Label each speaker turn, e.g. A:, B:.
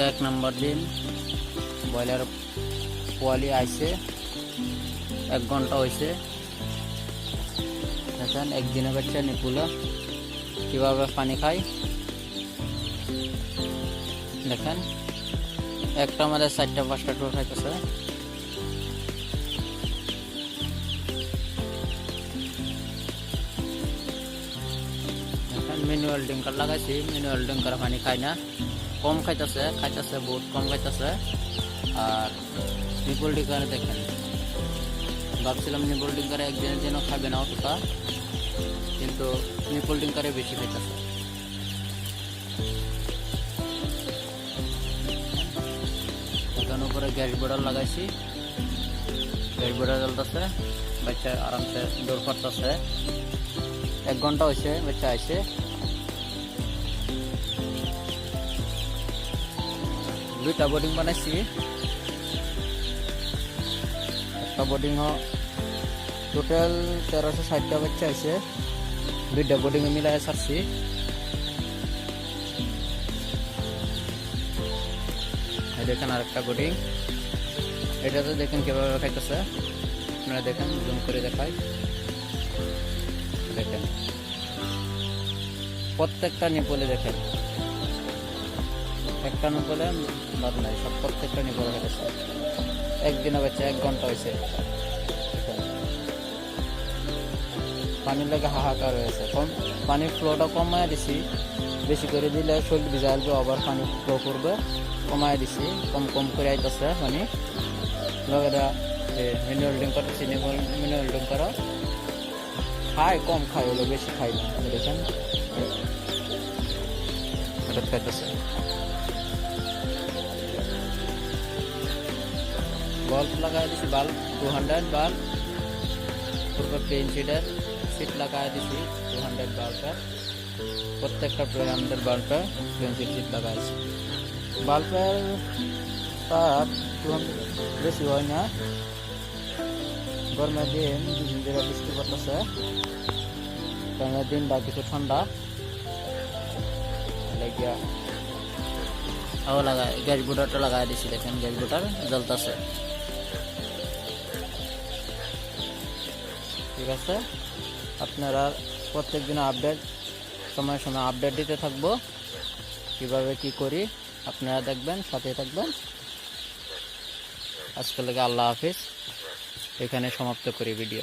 A: আজকে এক নম্বর দিন। ব্রয়লার পোয়ালি আইছে। এক ঘণ্টা হয়েছে দেখেন, একদিনে বাচ্চা নিপুলা। কীভাবে পানি খায়? দেখেন, একটা আমাদের চারটা, পাঁচটা টোর খাইতেছে। ম্যানুয়াল ডিঙ্কার লাগাইছি। ম্যানুয়াল ডিঙ্কার পানি খায় না। কম খাইতেছে খাইতেছে বহুত কম খাইতেছে। আর নিপল ডিঙ্কারে দেখেন। ভাবছিলাম নিপল ডিঙ্কারে একদিনের জন্য খাবে না অতটা, কিন্তু নিপল ডিঙ্কারে বেশি খাইতেছে। এখানে উপরে গ্যাস বোর্ডার লাগাইছি। গ্যাস বোর্ডার জ্বলতেছে, বাচ্চা আরামসে দৌড় করতেছে এক ঘণ্টা হয়েছে বাচ্চা আইছে। দুইটা বোর্ডিং বানাইছি। একটা বোর্ডিং টোটাল তেরোশো ষাটটা বাচ্চা আছে দুইটা বোর্ডিং মিলাই ছাড়ছি। দেখেন আরেকটা বোর্ডিং এটাতে দেখেন কীভাবে খাইতেছে। আপনারা দেখেন জুম করে দেখাই। দেখেন। প্রত্যেকটা নিপলে দেখেন। একটা নিপলে বাদ নাই, সব প্রত্যেকটা নিপলে খাইতেছে একদিনে বাচ্চা এক ঘণ্টা হয়েছে। পানির লাগে হাহাকার হয়েছে। কম, পানির ফ্লোটা কমায় দিছি। বেশি করে দিলে শরীর ভিজা আসবে আবার পানি ফ্লো করবে, কমায় দিছি। কম কম করে আইতেছে পানি। লগেরা মিনারেল ড্রিঙ্ক করতেছি মিনারেল ড্রিঙ্ক করা। খায়, কম খাই হলো বেশি খাই না, দেখেন। এটা খাইতেছে। বাল্ব লাগাই দিছি বাল্ব টু হান্ড্রেড বাল্ব পূর্বে প্লেন সিটের সিট লাগাই দিছি টু হান্ড্রেড বাল্বের প্রত্যেকটা টু হান্ড্রেড বাল্বের প্লেন সিট সিট লাগাইছি বাল্বের তার বেশি হয় না। গরমের দিন দুদিন বৃষ্টি পড়তেছে। গরমের দিনটা কিছু ঠান্ডা লাগিয়া ও লাগাই গ্যাস বুটারটা লাগাই দিছি, দেখেন গ্যাস বুটার জ্বলতেছে। ঠিক আছে? আপনারা প্রত্যেক দিন আপডেট সময় সময় আপডেট দিতে থাকব। কীভাবে কি করি, আপনারা দেখবেন সাথে থাকবেন। আজকে লাগে আল্লাহ হাফিজ। এখানে সমাপ্ত করি ভিডিও